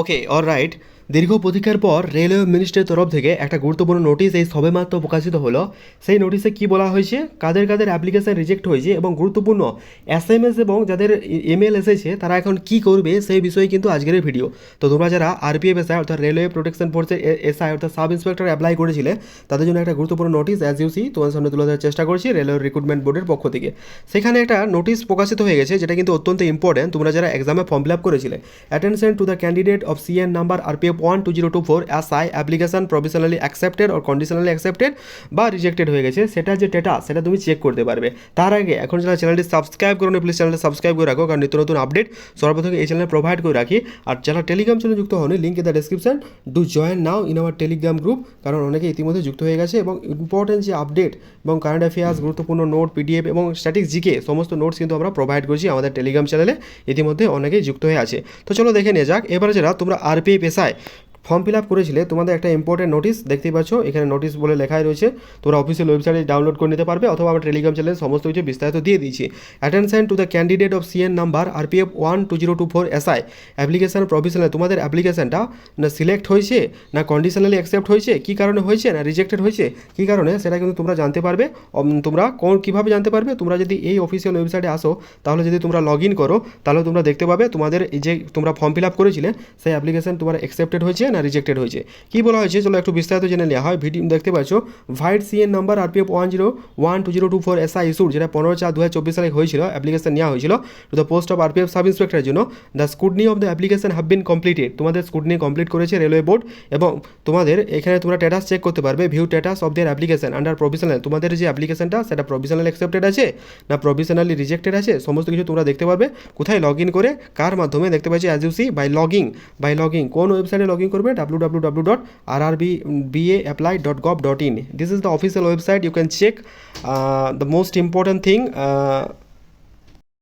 okay all right. দীর্ঘ প্রতীক্ষার পর রেলওয়ে মিনিস্ট্রির তরফ থেকে একটা গুরুত্বপূর্ণ নোটিশ এই সবেমাত্র প্রকাশিত হলো। সেই নোটিশে কি বলা হয়েছে? কাদের কাদের অ্যাপ্লিকেশান রিজেক্ট হয়েছে এবং গুরুত্বপূর্ণ এস এম এস এবং যাদের ইমেল এসেছে, তারা এখন কি করবে সেই বিষয়ে কিন্তু আজকের ভিডিও তো তোমরা যারা আরপিএফ এসআই অর্থাৎ রেলওয়ে প্রোটেকশন ফোর্সের এসআই অর্থাৎ সাব ইন্সপেক্টর অ্যাপ্লাই করেছিলে, তাদের জন্য একটা গুরুত্বপূর্ণ নোটিশ অ্যাজ ইউসি তোমার সামনে তুলে ধরার চেষ্টা করছি রেলওয়ে রিক্রুটমেন্ট বোর্ডের পক্ষ থেকে। সেখানে একটা নোটিশ প্রকাশিত হয়ে গেছে, যেটা কিন্তু অত্যন্ত ইম্পর্টেন্ট তোমরা যারা এক্সামে ফর্ম ফিল আপ করেছিলে। Attention to the candidate of CN number RPF one two zero two four SI application provisionally accepted or conditionally accepted বা রিজেক্টেড হয়ে গেছে। সেটা যে ডেটা সেটা তুমি চেক করতে পারবে। তার আগে এখন যারা চ্যানেলটি সাবস্ক্রাইব করো প্লিজ চ্যানেলটি সাবস্ক্রাইব করে রাখো, কারণ নিত্য নতুন আপডেট সর্বপ্রথম এই চ্যানেলে প্রোভাইড করে রাখি। আর যারা টেলিগ্রাম চ্যানেল যুক্ত হন link in the description do join now in our Telegram group কারণ অনেকে ইতিমধ্যে যুক্ত হয়ে গেছে এবং ইম্পর্টেন্ট যে আপডেট এবং কারেন্ট অ্যাফেয়ার্স গুরুত্বপূর্ণ নোট পিডিএফ এবং স্ট্যাটিক্স জিকে সমস্ত নোটস কিন্তু আমরা প্রোভাইড করছি আমাদের টেলিগ্রাম চ্যানেলে ইতিমধ্যে অনেকেই যুক্ত হয়ে আছে। তো চলো দেখে নিয়ে যাক। এবারে যারা তোমরা RPF SI form fill up করেছিলে, তোমাদের একটা ইম্পর্টেন্ট নোটিস দেখতেই পাচ্ছ, এখানে নোটিস বলে লেখাই রয়েছে। তোমরা অফিসিয়াল ওয়েবসাইটে ডাউনলোড করে নিতে পারবে, অথবা আমরা টেলিগ্রাম চ্যানেলে সমস্ত কিছু বিস্তারিত দিয়ে দিয়েছি। Attention to the candidate of CN number RPF one two zero two four SI application professional তোমাদের অ্যাপ্লিকেশনটা না সিলেক্ট হয়েছে, না কন্ডিশনালি অ্যাকসেপ্ট হয়েছে, কী কারণে হয়েছে, না রিজেক্টেড হয়েছে, কী কারণে, সেটা কিন্তু তোমরা জানতে পারবে। তোমরা কোন কীভাবে জানতে পারবে, তোমরা যদি এই অফিসিয়াল ওয়েবসাইটে আসো, তাহলে যদি তোমরা লগ ইন করো, তাহলে তোমরা দেখতে পাবে তোমাদের যে তোমরা ফর্ম ফিল আপ করেছিলে, সেই অ্যাপ্লিকেশন তোমার অ্যাকসেপ্টেড হয়েছে। না রিজেক্টেড হয়েছে। কী বলা হয়েছে চলো একটু বিস্তারিত জেনে নেওয়া হয়। ভিডিও দেখতে পাচ্ছ vide CN number RPF one zero one two zero two four SI issued যেটা পনেরো চার দু হাজার চব্বিশ সালে হয়েছিল অ্যাপ্লিকেশন নেওয়া হয়েছিল to the post of RPF sub ইন্সপেক্টরের জন্য। The scrutiny of the application have been completed তোমাদের স্কুডনি কমপ্লিট করেছে রেলওয়ে বোর্ড এবং তোমাদের এখানে তোমরা স্ট্যাটাস চেক করতে পারবে view status of their application under provisional তোমাদের যে অ্যাপ্লিকেশনটা সেটা প্রভিশনাল অ্যাকসেপ্টেড আছে না প্রভিশনালি রিজেক্টেড আছে, সমস্ত কিছু তোমরা দেখতে পারবে। কোথায় লগ ইন করে, কার মাধ্যমে দেখতে পাচ্ছি as you see by logging by logging কোন ওয়েবসাইটে লগ ইন করবে W W W dot R R B BA apply dot gov dot in this is the official website you can check the most important thing